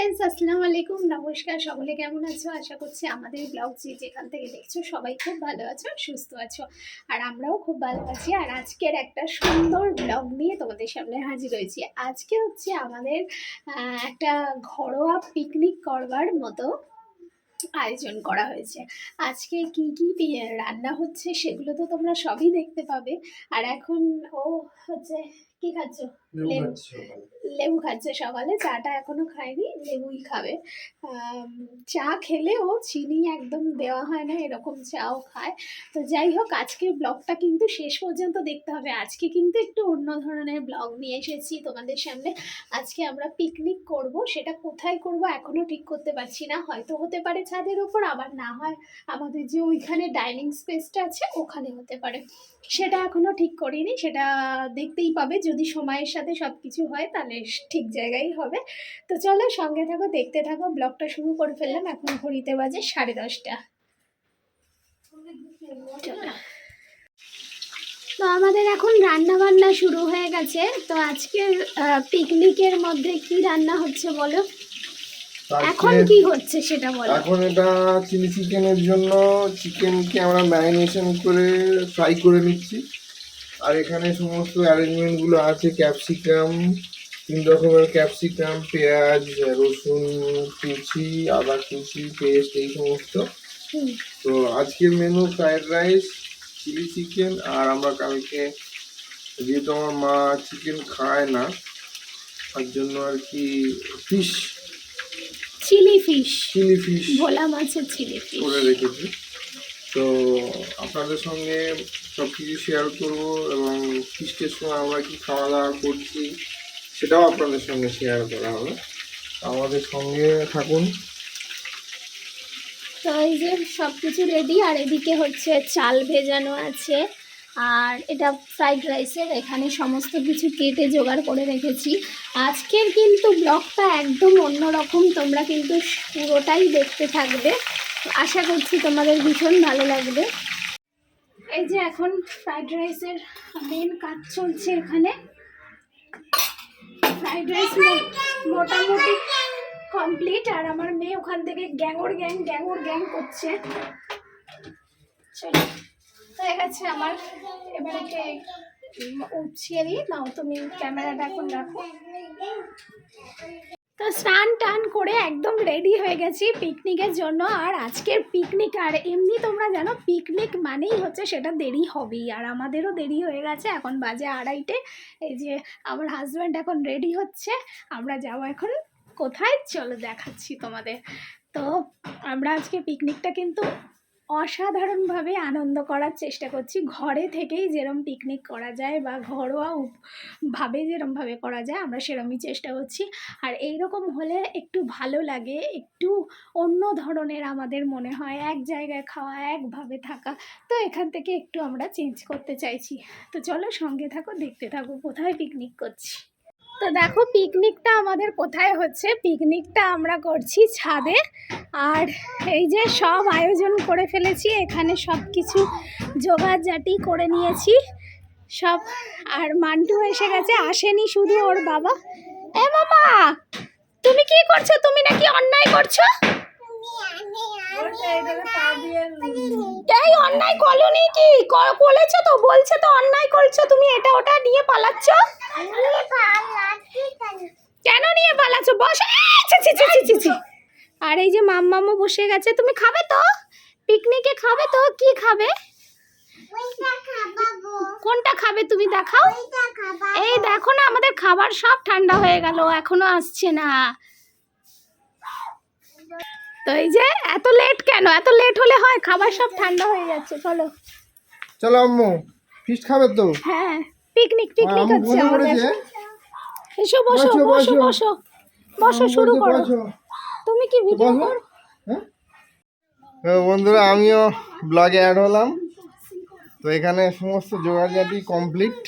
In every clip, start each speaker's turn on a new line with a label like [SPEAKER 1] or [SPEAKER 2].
[SPEAKER 1] Friends আসসালামু আলাইকুম। নমস্কার, সকলে কেমন আছো? আশা করছি আমাদের ব্লগ যে যেখান থেকে দেখছ, সবাই খুব ভালো আছো, সুস্থ আছো। আর আমরাও খুব ভালো আছি। আর আজকের একটা সুন্দর ব্লগ নিয়ে তোমাদের সামনে হাজির হয়েছি। আজকে হচ্ছে আমাদের একটা ঘরোয়া পিকনিক করবার মতো আয়োজন করা হয়েছে। আজকে কি কি রান্না হচ্ছে সেগুলো তো তোমরা সবই দেখতে পাবে। আর এখন ও হচ্ছে কি খাচ্ছ? লেবু লেবু। খাচ্ছে সকালে। চাটা এখনও খায়নি লেবুই খাবে। চা খেলেও চিনি একদম দেওয়া হয় না এরকম চাও খায়। তো যাই হোক আজকের ব্লগটা কিন্তু শেষ পর্যন্ত দেখতে হবে। আজকে কিন্তু একটু অন্য ধরনের ব্লগ নিয়ে এসেছি তোমাদের সামনে। আজকে আমরা পিকনিক করব সেটা কোথায় করব এখনও ঠিক করতে পারছি না। হয়তো হতে পারে ছাদের উপর আবার না হয় আমাদের যে ওইখানে ডাইনিং স্পেসটা আছে ওখানে হতে পারে। সেটা এখনও ঠিক করিনি সেটা দেখতেই পাবে। যদি সময়ের সাথে সব কিছু হয় তাহলে ঠিক জায়গায় হবে। তো চলো সঙ্গে থাকো দেখতে থাকো ব্লগটা শুরু করে ফেললাম। এখন ঘড়িতে বাজে সাড়ে দশটা। চলো তো আমাদের এখন রান্না বান্না শুরু হয়ে গেছে। তো আজকের পিকনিকের মধ্যে কি রান্না হচ্ছে বলো? এখন কি হচ্ছে সেটা বলো।
[SPEAKER 2] এখন এটা চিলি চিকেনের জন্য চিকেনকে আমরা ম্যারিনেশন করে ফ্রাই করে নিচ্ছি। আর এখানে সমস্ত অ্যারেঞ্জমেন্টগুলো আছে ক্যাপসিকাম তিন রকমের ক্যাপসিকাম পেঁয়াজ রসুন কুচি আদা কুচি পেস্ট এই সমস্ত। তো আজকের menu fried rice chilli chicken আর আমরা কালকে যেহেতু আমার মা চিকেন খায় না তার জন্য আর কি fish
[SPEAKER 1] chilli fish
[SPEAKER 2] chilli fish
[SPEAKER 1] ভোলা মাছের চিলি ফিশ
[SPEAKER 2] করে রেখেছি। তো আপনাদের সঙ্গে সব কিছু শেয়ার করব এবং ফিস্টের সময় আমরা কি খাওয়া দাওয়া করছি সেটাও আপনাদের সঙ্গে শেয়ার করা হবে। আমাদের সঙ্গে থাকুন।
[SPEAKER 1] তো এই যে সব কিছু রেডি আর এদিকে হচ্ছে চাল ভেজানো আছে, আর এটা ফ্রাইড রাইসের এখানে সমস্ত কিছু কেটে জোগাড় করে রেখেছি। আজকের কিন্তু ব্লগটা একদম অন্যরকম, তোমরা কিন্তু পুরোটাই দেখতে থাকবে। আশা করছি তোমাদের ভীষণ ভালো লাগবে। এই যে এখন ফ্রাইড রাইসের মেন কাজ চলছে এখানে। ফ্রাইড রাইস মোটামুটি কমপ্লিট, আর আমার মেয়ে ওখান থেকে গ্যাংর গ্যাং গ্যাংর গ্যাং করছে। চলো, হয়ে গেছে আমার। এবারে উঠিয়ে দিই, নাও তুমি ক্যামেরাটা এখন রাখো। তো স্নান টান করে একদম রেডি হয়ে গেছি পিকনিকের জন্য। আর আজকের পিকনিক আর এমনি তোমরা জানো পিকনিক মানেই হচ্ছে সেটা দেরি হবেই। আর আমাদেরও দেরি হয়ে গেছে, এখন বাজে আড়াইটে। এই যে আমার হাজব্যান্ড এখন রেডি হচ্ছে, আমরা যাব এখন কোথায়? চলো দেখাচ্ছি তোমাদের। তো আমরা আজকে পিকনিকটা কিন্তু অসাধারণভাবে আনন্দ করার চেষ্টা করছি। ঘরে থেকেই যেরম পিকনিক করা যায় বা ঘরোয়া ভাবে যেরমভাবে করা যায়, আমরা সেরমই চেষ্টা করছি। আর এই রকম হলে একটু ভালো লাগে, একটু অন্য ধরনের আমাদের মনে হয়, এক জায়গায় খাওয়া, একভাবে থাকা। তো এখান থেকে একটু আমরা চেঞ্জ করতে চাইছি। তো চলো সঙ্গে থাকো, দেখতে থাকো, কোথায় পিকনিক করছি? তো দেখো পিকনিকটা আমাদের কোথায় হচ্ছে? পিকনিকটা আমরা করছি ছাদে। আর এই যে সব আয়োজন করে ফেলেছি, এখানে সব কিছু জোগাড়জাটি করে নিয়েছি। সব, আর মান্টু এসে গেছে, আসেনি শুধু ওর বাবা। এ মামা, তুমি কি করছ? তুমি নাকি অন্যায় করছ? অন্যায় করনি কি? ক- বলেছ তো, বলছে তো অন্যায় করছ। তুমি এটা ওটা নিয়ে পালাচ্ছ? কেন নিয়ে পালাচ্ছ? বসে। আর এই যে মাম্মামও বসে গেছে। তুমি খাবে তো? পিকনিকে খাবে তো? কি খাবে? কোনটা খাবে তুমি দেখাও? এই দেখো না আমাদের খাবার সব ঠান্ডা হয়ে গেল। এখনও আসছে না। তো এই যে এত লেট কেন? এত লেট হলে হয় খাবার সব ঠান্ডা হয়ে যাচ্ছে। চলো।
[SPEAKER 2] চলো আম্মু ফিস্ট খাবে তো?
[SPEAKER 1] হ্যাঁ। পিকনিক পিকনিক
[SPEAKER 2] আম্মু
[SPEAKER 1] হচ্ছে আমাদের। এসো বসো
[SPEAKER 2] বসো,
[SPEAKER 1] বসো
[SPEAKER 2] বসো।
[SPEAKER 1] শুরু করো। তুমি কি ভিডিও করো?
[SPEAKER 2] হ্যাঁ? বন্ধুরা আমিও ব্লগে অ্যাড হলাম। তো এখানে সমস্ত জোগাড়জাটি কমপ্লিট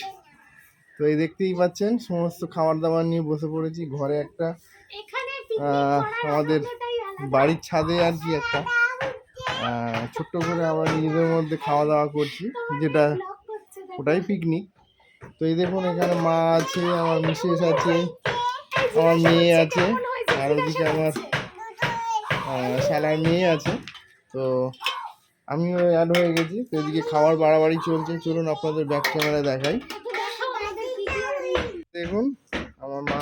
[SPEAKER 2] তো এই দেখতেই পাচ্ছেন সমস্ত খাবার দাবার নিয়ে বসে পড়েছি। ঘরে একটা আমাদের বাড়ির ছাদে আর কি একটা ছোট্ট করে আমরা নিজেদের মধ্যে খাওয়া দাওয়া করছি যেটা ওটাই পিকনিক তো এই দেখুন এখানে মা আছে আমার মিসেস আছে আমার মেয়ে আছে আর ওদিকে আমার শালার মেয়ে আছে। তো আমিও অ্যাড হয়ে গেছি। তো এদিকে খাবার বাড়াবাড়ি চলছে। চলুন আপনাদের ব্যাক ক্যামেরা দেখাই। দেখুন আমার মা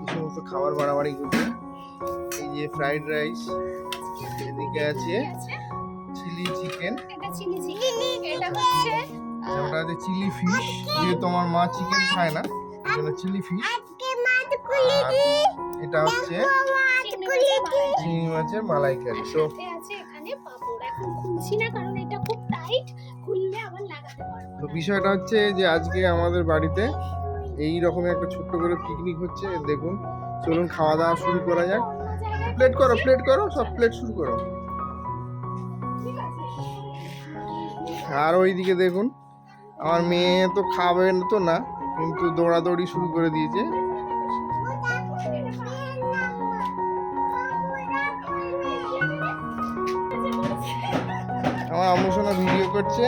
[SPEAKER 2] এই সমস্ত খাবার বাড়াবাড়ি করছে। এই যে ফ্রাইড রাইস এদিকে আছে চিলি চিকেন
[SPEAKER 1] এটা চিলি চিকেন এটা হচ্ছে
[SPEAKER 2] ওটা আছে চিলি ফিশ যেহেতু আমার মা চিকেন খায় না জন্য চিলি ফিশ এটা হচ্ছে চিংড়ি মাছের মালাইকারি। তো
[SPEAKER 1] এখানে পাপড়। এখন খুলছি না কারণ এটা খুব টাইট খুললে আবার লাগাতে পারব
[SPEAKER 2] তো বিষয়টা হচ্ছে যে আজকে আমাদের বাড়িতে এই রকম একটা ছোট্ট করে পিকনিক হচ্ছে দেখুন। চলুন খাওয়া দাওয়া শুরু করা যাক। প্লেট করো প্লেট করো সব প্লেট শুরু করো। আর ওইদিকে দেখুন। আমার মেয়ে তো খাবে তো না, কিন্তু দৌড়াদৌড়ি শুরু করে দিয়েছে। আমার আম্মু ভিডিও করছে।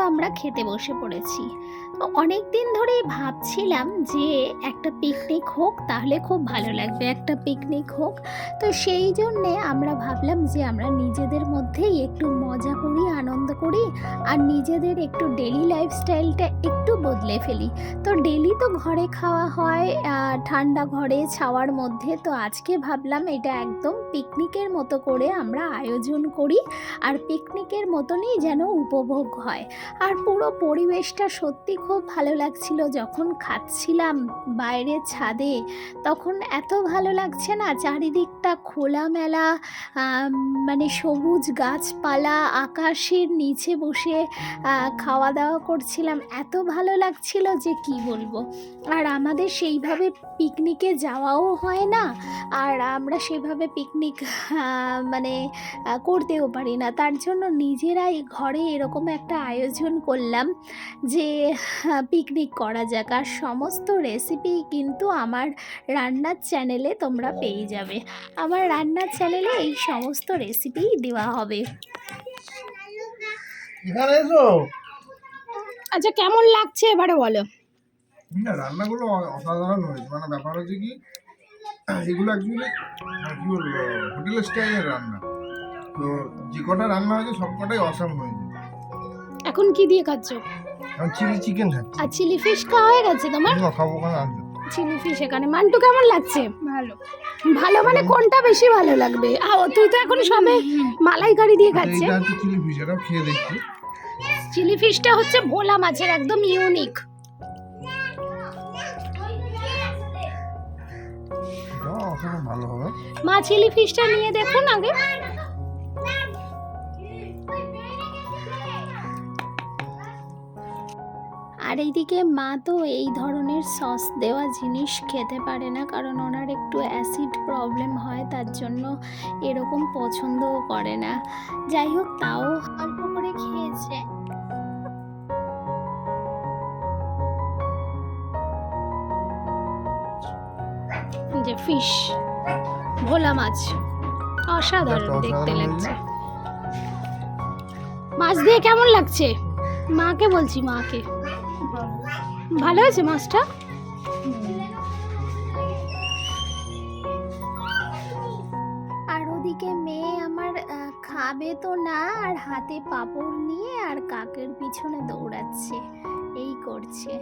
[SPEAKER 1] আমরা খেতে বসে পড়েছি। অনেক দিন ধরেই ভাবছিলাম যে একটা পিকনিক হোক, তাহলে খুব ভালো লাগবে একটা পিকনিক হোক। তো সেই জন্যে আমরা ভাবলাম যে আমরা নিজেদের মধ্যেই একটু মজা করি, আনন্দ করি, আর নিজেদের একটু ডেলি লাইফস্টাইলটা একটু বদলে ফেলি। তো ডেলি তো ঘরে খাওয়া হয় ঠান্ডা ঘরে, ছাওয়ার মধ্যে। তো আজকে ভাবলাম এটা একদম পিকনিকের মতো করে আমরা আয়োজন করি, আর পিকনিকের মতনই যেন উপভোগ হয়। আর পুরো পরিবেশটা সত্যি খুব ভালো লাগছিল যখন খাচ্ছিলাম বাইরে ছাদে। তখন এত ভালো লাগছে না, চারিদিকটা খোলামেলা মানে সবুজ গাছপালা, আকাশের নিচে বসে খাওয়া দাওয়া করছিলাম। এত ভালো লাগছিল যে কি বলব? আর আমাদের সেইভাবে পিকনিকে যাওয়াও হয় না, আর আমরা সেভাবে পিকনিক মানে করতেও পারি না। তার জন্য নিজেরাই ঘরে এরকম একটা আয়োজন করলাম যে পিকনিক করা যাক। আর সমস্ত রেসিপি কিন্তু আমার রান্নার চ্যানেলে তোমরা পেয়ে যাবে। আমার রান্নার চ্যানেলে এই সমস্ত রেসিপি দেওয়া হবে।
[SPEAKER 2] এখানে
[SPEAKER 1] আচ্ছা কেমন লাগছে এবারে বলো?
[SPEAKER 2] না রান্নাগুলো অসাধারণ হয়েছে। মানে ব্যাপার হচ্ছে কি এগুলো অ্যাকচুয়ালি কি বলব হোটেল স্টাইলের রান্না। তো যে কটা রান্না হয়েছে সব কটাই অসাম হয়েছে।
[SPEAKER 1] এখন কি দিয়ে খাচ্ছ?
[SPEAKER 2] চিলি চিকেন খাচ্ছি।
[SPEAKER 1] আর চিলি ফিশ খাওয়া হয়ে গেছে তোমার?
[SPEAKER 2] না, খাব কেন
[SPEAKER 1] চিলি ফিশ এখানে। মান্টু কেমন লাগছে? ভালো। ভালো মানে কোনটা বেশি ভালো লাগবে? আও তুই তো এখন সবে মালাইকারি দিয়ে খাচ্ছে।
[SPEAKER 2] এটা চিলি ফিশ এটাও খেয়ে দেখছি।
[SPEAKER 1] চিলি ফিশটা হচ্ছে ভোলা মাছের একদম ইউনিক মা চিলি ফিশটা নিয়ে দেখুন আগে। আর এইদিকে মা তো এই ধরনের সস দেওয়া জিনিস খেতে পারে না কারণ ওনার একটু অ্যাসিড প্রবলেম হয় তার জন্য এরকম পছন্দও করে না। যাই হোক তাও অল্প করে খেয়েছে। যে ফিশ ভোলা মাছ অসাধারণ দেখতে লাগছে। মাছ দিয়ে কেমন লাগছে? মাকে বলছি মাকে। ভালো আছে মাছটা? আর ওদিকে মেয়ে আমার খাবে তো না, আর হাতে পাপড় নিয়ে আর কাকের পিছনে দৌড়াচ্ছে, এই করছে।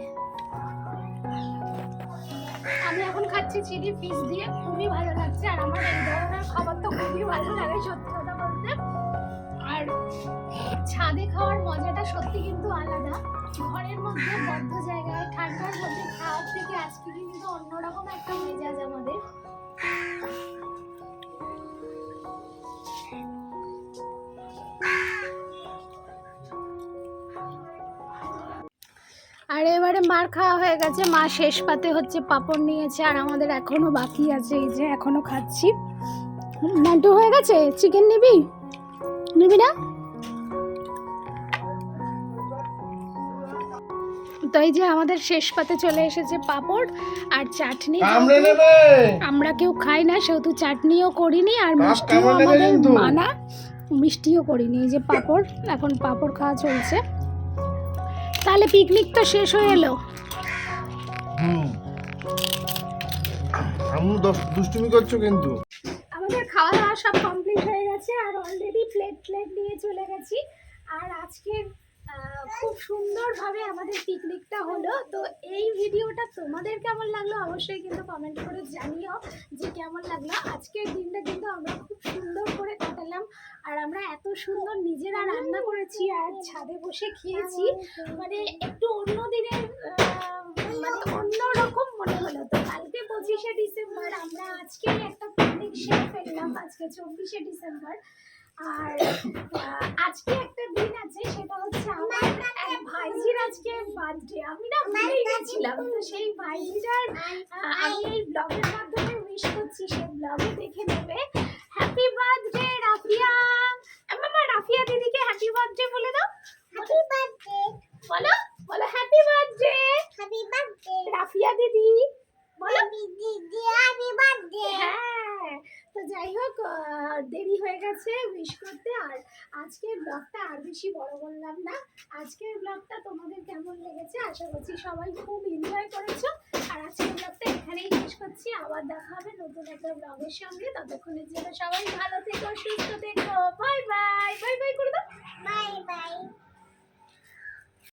[SPEAKER 1] আমি এখন খাচ্ছি চিলি ফিশ দিয়ে, খুবই ভালো লাগছে, আর আমার এই ধরনের খাবার তো খুবই ভালো লাগে সত্যি কথা বলতে। আর ছাদে খাওয়ার মজাটা সত্যি কিন্তু আলাদা। ঘরের মধ্যে বদ্ধ জায়গায় ঠান্ডার মধ্যে, খাওয়ার থেকে আজকে কিন্তু অন্যরকম একটা মেজাজ আমাদের। আর এবারে মার খাওয়া হয়ে গেছে। মা শেষ পাতে হচ্ছে পাপড় নিয়েছে, আর আমাদের এখনও বাকি আছে এই যে এখনও খাচ্ছি। নাটু হয়ে গেছে? চিকেন নিবি? নিবি না? তো এই যে আমাদের শেষ পাতে চলে এসেছে পাঁপড় আর চাটনি আমরা কেউ খাই না সেহেতু চাটনিও করিনি আর মিষ্টিও আমাদের মানা মিষ্টিও করিনি। এই যে পাঁপড় এখন পাঁপড় খাওয়া চলছে। তাহলে পিকনিক তো শেষ হয়ে এলো।
[SPEAKER 2] হুম। আমি দশ দুষ্টুমি করছ কিন্তু।
[SPEAKER 1] আমাদের খাওয়া দাওয়া সব কমপ্লিট হয়ে গেছে আর অলরেডি প্লেট প্লেট নিয়ে চলে গেছি। আর আজকের খুব সুন্দরভাবে আমাদের পিকনিকটা হলো। তো এই ভিডিওটা তোমাদের কেমন লাগল অবশ্যই কিন্তু কমেন্ট করে জানিও যে কেমন লাগল। আজকের দিনটা কিন্তু আমরা খুব সুন্দর করে কাটালাম আর আমরা এত সুন্দর নিজেরা রান্না করেছি আর ছাদে বসে খেয়েছি। মানে একটু অন্য দিনের মানে অন্য রকম মনে হলো তো। কালকে পঁচিশে ডিসেম্বর, আমরা আজকে একটা পিকনিক সেরে ফেললাম, আজকে চব্বিশে ডিসেম্বর। আর আজকে একটা দিন আছে সেটা হচ্ছে আমার ভাইজির আজকে বার্থডে আমি না ভুলেই গেছিলাম তো সেই ভাইজিটার আমি এই ব্লগের মাধ্যমে উইশ করছি সেই ব্লগে দেখে নেবে। Happy birthday Rafiya. মামা রাফিয়া দিদিকে হ্যাপি বার্থডে বলে দাও। হ্যাপি বার্থডে বলো বলো happy birthday happy birthday Rafiya দিদি। বলো। দিদি হ্যাপি বার্থডে। হ্যাঁ। তো যাই হোক দেরি হয়ে গেছে উইশ করতে। আর আজকের ব্লগটা আর বেশি বড় বললাম না। আজকের ব্লগটা তোমাদের কেমন লেগেছে? আশা করছি সবাই খুব এনজয় করেছ। আর আজকের ব্লগটা এখানেই শেষ করছি। আবার দেখা হবে নতুন একটা ব্লগের সঙ্গে। ততক্ষণের জন্য সবাই ভালো থেকো সুস্থ থেকো। বাই বাই বাই বাই করে দাও বাই বাই